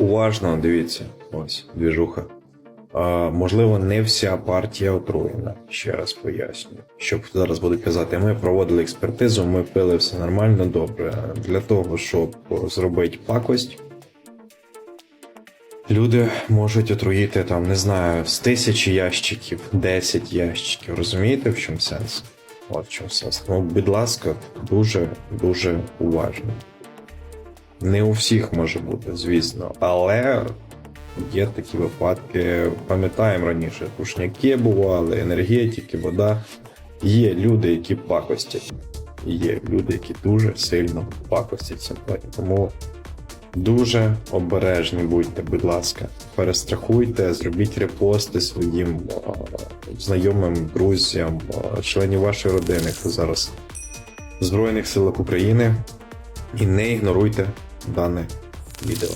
уважно, дивіться, ось двіжуха. А, можливо, не вся партія отруєна. Ще раз пояснюю. Щоб зараз будуть казати, ми проводили експертизу, ми пили все нормально, добре. Для того, щоб зробити пакость, люди можуть отруїти там, не знаю, з тисячі ящиків, 10 ящиків. Розумієте, в чому сенс? От в чому сенс. Тому, будь ласка, дуже дуже уважно. Не у всіх може бути, звісно, але є такі випадки. Пам'ятаємо раніше, пушняки бували, енергетики, вода. Є люди, які пакостять. Є люди, які дуже сильно пакостять плані. Тому дуже обережні будьте, будь ласка. Перестрахуйте, зробіть репости своїм знайомим, друзям, членів вашої родини, хто зараз в Збройних силах України. І не ігноруйте дане відео.